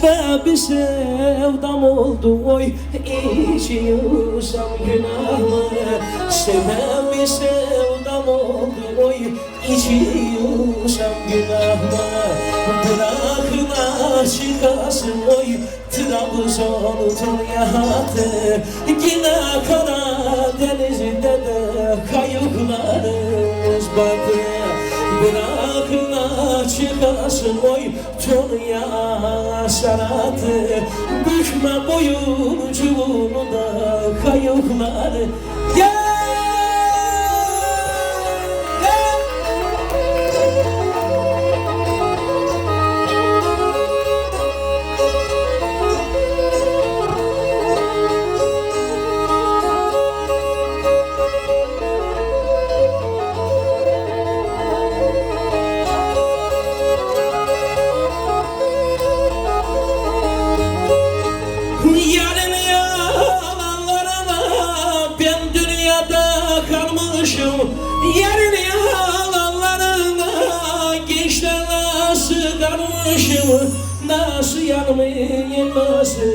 Sebebi sevdam oldu oy. İçiyorsam günah mı Sebebi sevdam oldu oy. İçiyorsam günah mı Bırakın çıkasın oy. Trabzon Tunyatı Yine Karadeniz'de de kayıklarımız batı çıkasın oy Tonya sanatı Bükme boyuncuğunu da kayıkları Gel nasıl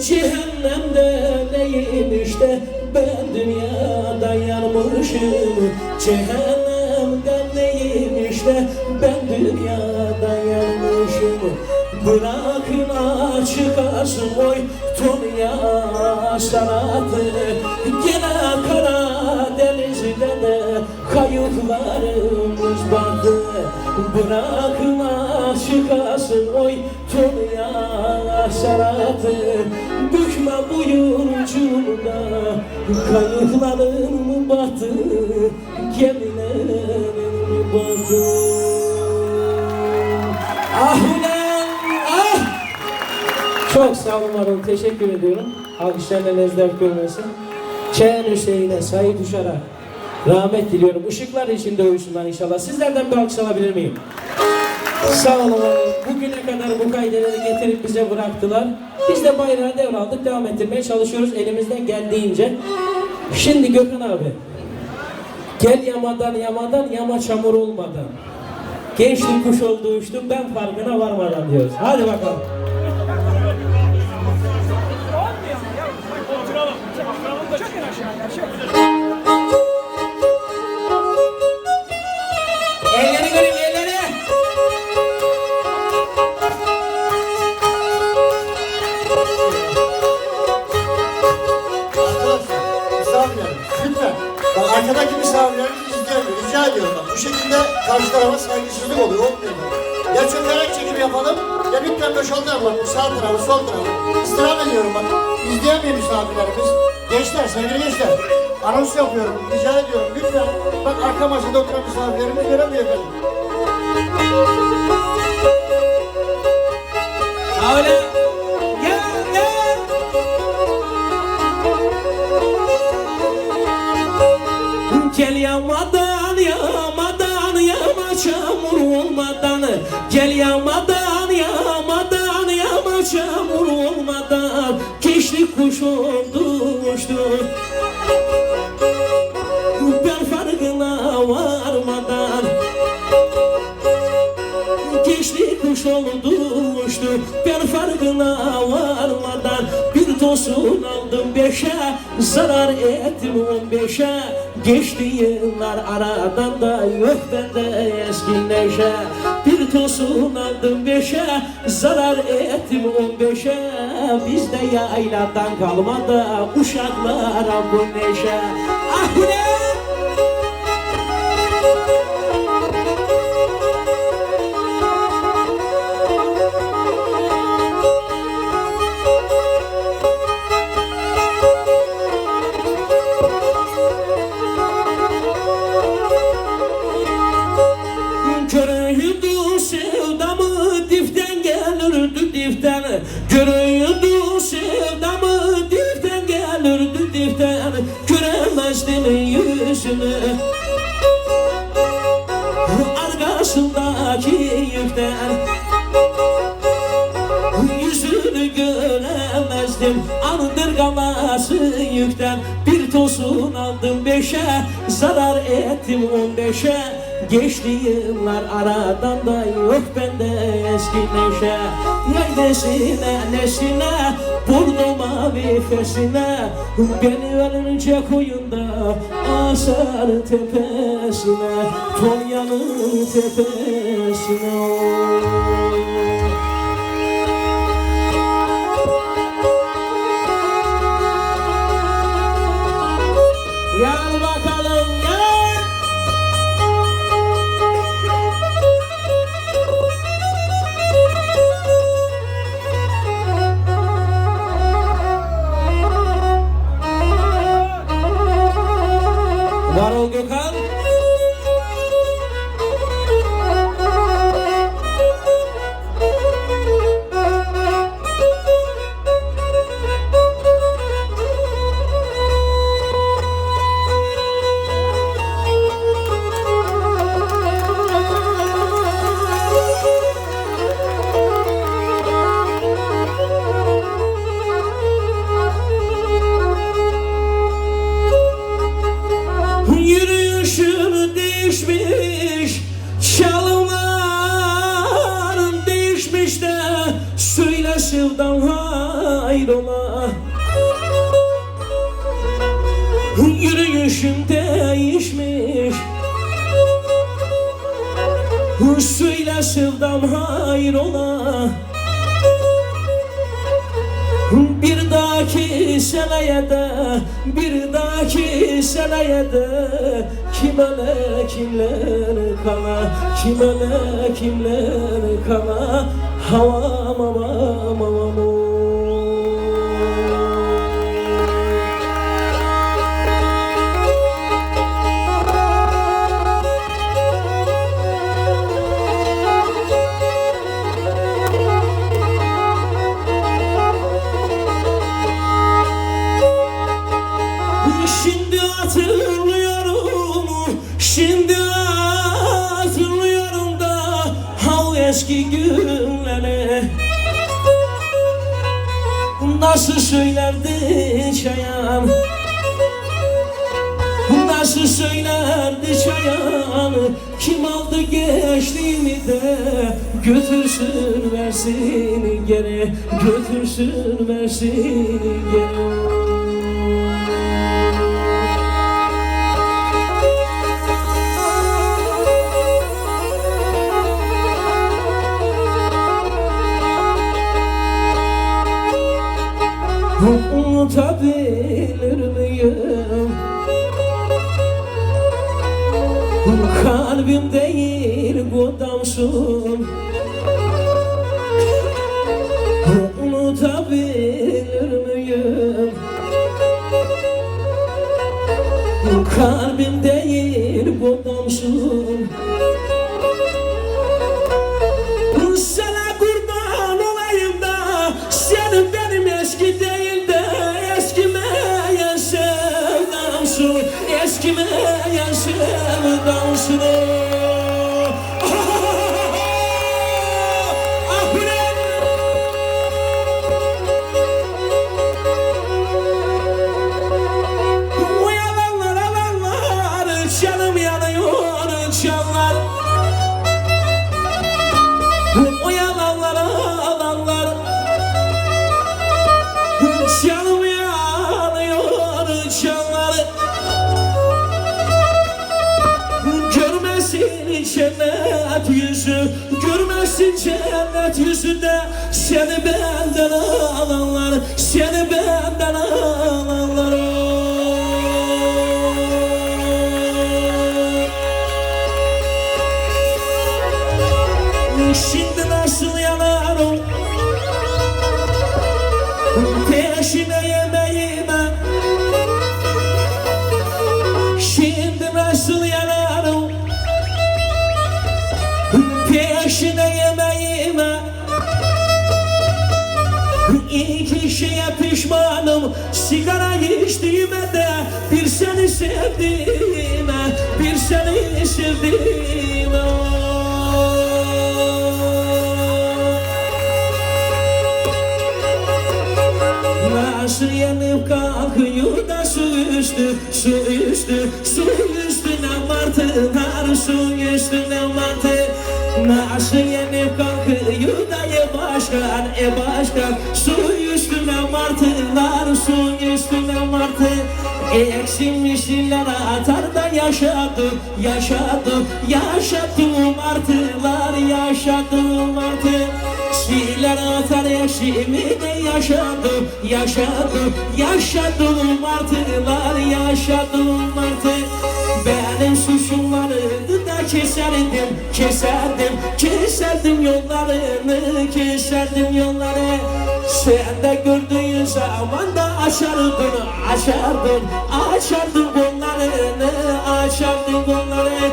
cehennemde neymiş de ben dünyada yanmışım. Cehennemde neymiş de ben dünyada yanmışım. Bırakın çıkasın oy Tonya sanatı. Gene Karadeniz'de de kayıklarımız battı Bırakın çıkasın oy Tonya sanatı Bükme buyurcumda Kayıklarım battı Gemilerim battı Ah ulan ah! Çok sağ olun var. Teşekkür ediyorum. Alkışlarla lezzet görmesin. Çen Hüseyin'e sayı düşarak rahmet diliyorum. Işıklar içinde uyusunlar inşallah. Sizlerden bir alkış alabilir miyim? Sağ olun. Bugüne kadar bu kaydeleri getirip bize bıraktılar. Biz de bayrağı devraldık. Devam ettirmeye çalışıyoruz elimizden geldiğince. Şimdi Gökhan abi. Gel yamadan yamadan yama çamur olmadan. Gençlik kuş oldu uçtum ben farkına varmadan diyoruz. Hadi bakalım. Bu şekilde karşı tarafa saygısızlık oluyor. Olmuyor. Ya çökerek çekim yapalım, ya lütfen boşaltalım bak. Bu sağ tarafı, sol tarafı. İstirham ediyorum bak. İzleyemiyor misafirlerimiz. Gençler, sevgili gençler. Anons yapıyorum. Rica ediyorum. Lütfen. Bak arka masada oturan misafirlerimiz göremiyor efendim. Öyle. Gel yamadan yama çamur olmadan Gel yamadan yamadan yama çamur olmadan. Keşlik kuş oldu uçtu. Ben farkına varmadan. Geçti kuş oldu uçtu. Ben farkına varmadan. Bir tosun aldım beşe Zarar ettim on beşe Geçti yıllar aradan da Yok bende eski neşe. Bir tosun aldım beşe Zarar ettim on beşe. Bizde yayladan kalmadı Uşaklara bu neşe. Ah ne? Arkasındaki yükten Yüzünü göremezdim Andırgaması yükten Bir tosun aldım beşe Zarar ettim on beşe Geçti yıllar aradan da yok bende eski neşe. Neydesine nesine? Burnuma vifesine Beni ölünce koyunda asar tepesine. Tonya'nın tepesine Yürüyüşün değişmiş. Söyle sevdam hayrola bir dahaki seneye de Bir dahaki seneye de Kime ne kimler kala Kime ne kimler kala. Havam havam havam Şimdi hatırlıyorum Şimdi hatırlıyorum da Ha eski günleri. Nasıl söylerdi çayan? Nasıl söylerdi çayan? Kim aldı gençliğimi de? Götürsün versin geri Götürsün versin geri Unutabilir miyim? Kalbim değil bu damsın Unutabilir miyim? Kalbim değil bu Christmas. Cennet yüzü Görmesin cennet yüzünde. Seni benden alanlar Seni benden alanlar. Şimdi İki şeye pişmanım. Sigara içtiğime de Bir seni sevdiğime Bir seni sevdiğime. Nasıl yanıp kalkıyor da su üstü Su üstü, su üstüne martılar su üstüne martı Nasıl yenip kalkıyor da başkan e başkan. Su üstüne martılar su üstüne martı. Eksilmişler atar da yaşadı. Yaşadı yaşadı martılar yaşadı martı. Siler atar eşimi de yaşadı. Yaşadı yaşadı martılar yaşadı martı. Benim keserdim, keserdim, keserdim yollarını, keserdim yolları. Sen de gördüğün zaman da açardın, açardın, açardın kollarını, açardın kolları.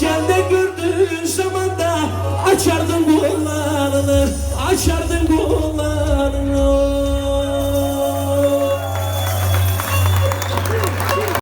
Sen de gördüğün zaman da açardın kollarını, açardın kollarını.